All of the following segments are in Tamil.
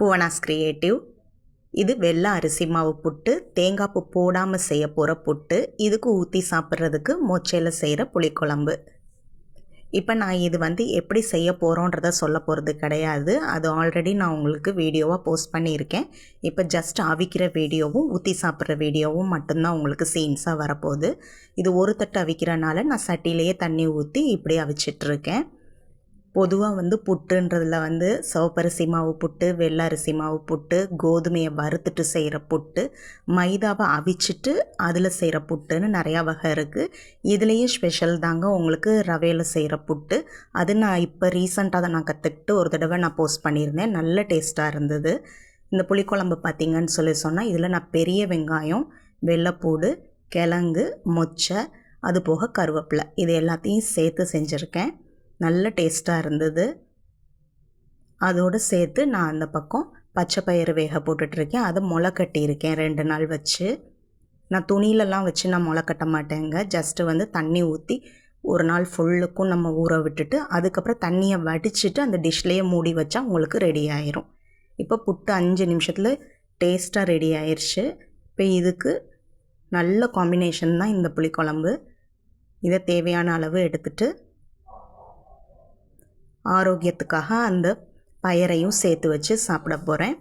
புவனாஸ் கிரியேட்டிவ் இது வெள்ளை அரிசி மாவு புட்டு தேங்காய் பூ போடாமல் செய்ய போகிற புட்டு இதுக்கு ஊற்றி சாப்பிட்றதுக்கு மொச்சையில் செய்கிற புளிக்குழம்பு. இப்போ நான் இது வந்து எப்படி செய்ய போகிறோன்றத சொல்ல போகிறது கிடையாது. அது ஆல்ரெடி நான் உங்களுக்கு வீடியோவாக போஸ்ட் பண்ணியிருக்கேன். இப்போ ஜஸ்ட் அவிக்கிற வீடியோவும் ஊற்றி சாப்பிட்ற வீடியோவும் மட்டும்தான் உங்களுக்கு சீன்ஸாக வரப்போகுது. இது ஒரு தட்டு அவிக்கிறனால நான் சட்டிலேயே தண்ணி ஊற்றி இப்படி அவிச்சிட்ருக்கேன் பொதுவாக வந்து புட்டுன்றதில் வந்து சிவப்பரிசி மாவு புட்டு வெள்ளை அரிசி மாவு புட்டு கோதுமையை வறுத்துட்டு செய்கிற புட்டு மைதாவை அவிச்சிட்டு அதில் செய்கிற புட்டுன்னு நிறையா வகை இருக்குது இதுலேயே ஸ்பெஷல் தாங்க உங்களுக்கு ரவையில் செய்கிற புட்டு. அது நான் இப்போ ரீசண்டாக தான் நான் கற்றுக்கிட்டு ஒரு தடவை நான் போஸ்ட் பண்ணியிருந்தேன். நல்ல டேஸ்ட்டாக இருந்தது. இந்த புளிக்குழம்பு பார்த்திங்கன்னு சொல்லி சொன்னால் இதில் நான் பெரிய வெங்காயம் வெள்ளைப்பூடு கிழங்கு மொச்சை அது போக கருவேப்பிலை இது எல்லாத்தையும் சேர்த்து செஞ்சுருக்கேன். நல்ல டேஸ்ட்டாக இருந்தது. அதோடு சேர்த்து நான் அந்த பக்கம் பச்சை பயிறு வேக போட்டுட்ருக்கேன். அதை முளை கட்டியிருக்கேன் ரெண்டு நாள் வச்சு. நான் துணியிலலாம் வச்சு நான் முளை கட்ட மாட்டேங்க. ஜஸ்ட்டு வந்து தண்ணி ஊற்றி ஒரு நாள் ஃபுல்லுக்கும் நம்ம ஊற விட்டுட்டு அதுக்கப்புறம் தண்ணியை வடிச்சிட்டு அந்த டிஷ்லேயே மூடி வச்சா உங்களுக்கு ரெடி ஆயிரும். இப்போ புட்டு அஞ்சு நிமிஷத்தில் டேஸ்ட்டாக ரெடி ஆயிடுச்சு இப்போ இதுக்கு நல்ல காம்பினேஷன் தான் இந்த புளிக்குழம்பு. இதை தேவையான அளவு எடுத்துகிட்டு ஆரோக்கியத்துக்காக அந்த பயரையும் சேர்த்து வச்சு சாப்பிட போகிறேன்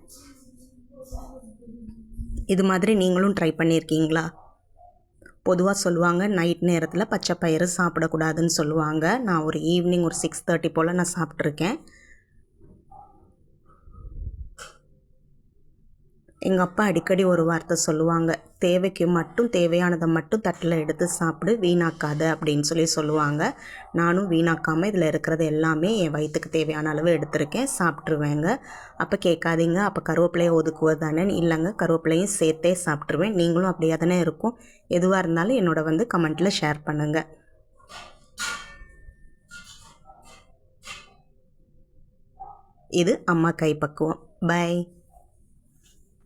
இது மாதிரி நீங்களும் ட்ரை பண்ணியிருக்கீங்களா பொதுவாக சொல்லுவாங்க நைட் நேரத்தில் பச்சை பயிறு சாப்பிடக்கூடாதுன்னு சொல்லுவாங்க. நான் ஒரு ஈவினிங் ஒரு சிக்ஸ் தேர்ட்டி போல் நான் சாப்பிட்ருக்கேன் எங்கள் அப்பா அடிக்கடி ஒரு வார்த்தை சொல்லுவாங்க. தேவைக்கு மட்டும் தேவையானதை மட்டும் தட்டில் எடுத்து சாப்பிடு வீணாக்காத அப்படின்னு சொல்லி சொல்லுவாங்க. நானும் வீணாக்காமல் இதில் இருக்கிறது எல்லாமே என் வயிற்றுக்கு தேவையான அளவு எடுத்திருக்கேன். சாப்பிட்ருவேங்க அப்போ கேட்காதீங்க. அப்போ கருவேப்பிலையை ஒதுக்குவது தானே? இல்லைங்க. கருவேப்பிலையும் சேர்த்தே சாப்பிட்ருவேன் நீங்களும் அப்படியே தானே இருக்கும். எதுவாக இருந்தாலும் என்னோட வந்து கமெண்ட்டில் ஷேர் பண்ணுங்கள் இது அம்மா கைப்பக்குவம் பை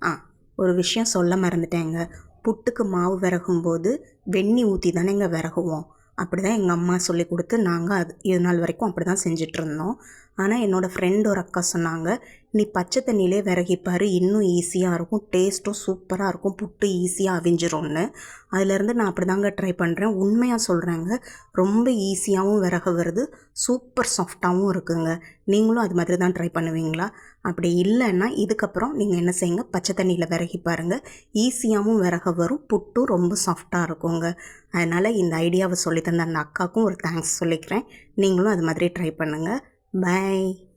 ஆ ஒரு விஷயம் சொல்ல மறந்துட்டேங்க. புட்டுக்கு மாவு விறகும்போது வெண்ணி ஊற்றி தானேங்க விறகுவோம். அப்படி தான் எங்கள் அம்மா சொல்லி கொடுத்து நாங்கள் அது இது நாள் வரைக்கும் அப்படி தான் செஞ்சிட்ருந்தோம் ஆனால் என்னோடய ஃப்ரெண்ட் ஒரு அக்கா சொன்னாங்க நீ பச்சை தண்ணியிலே விறகிப்பார் இன்னும் ஈஸியாக இருக்கும் டேஸ்ட்டும் சூப்பராக இருக்கும் புட்டு ஈஸியாக அவிஞ்சிரும்னு. அதிலேருந்து நான் அப்படி தாங்க ட்ரை பண்ணுறேன் உண்மையாக சொல்கிறேங்க ரொம்ப ஈஸியாகவும் விறகு வருது சூப்பர் சாஃப்டாகவும் இருக்குங்க. நீங்களும் அது மாதிரி தான் ட்ரை பண்ணுவீங்களா? அப்படி இல்லைன்னா இதுக்கப்புறம் நீங்கள் என்ன செய்யுங்க பச்சை தண்ணியில் விறகி பாருங்கள் ஈஸியாகவும் விறக வரும் புட்டும் ரொம்ப சாஃப்டாக இருக்குங்க. அதனால் இந்த ஐடியாவை சொல்லி தந்த அந்த அக்காவுக்கும் ஒரு தேங்க்ஸ் சொல்லிக்கிறேன். நீங்களும் அது மாதிரி ட்ரை பண்ணுங்கள் Bye.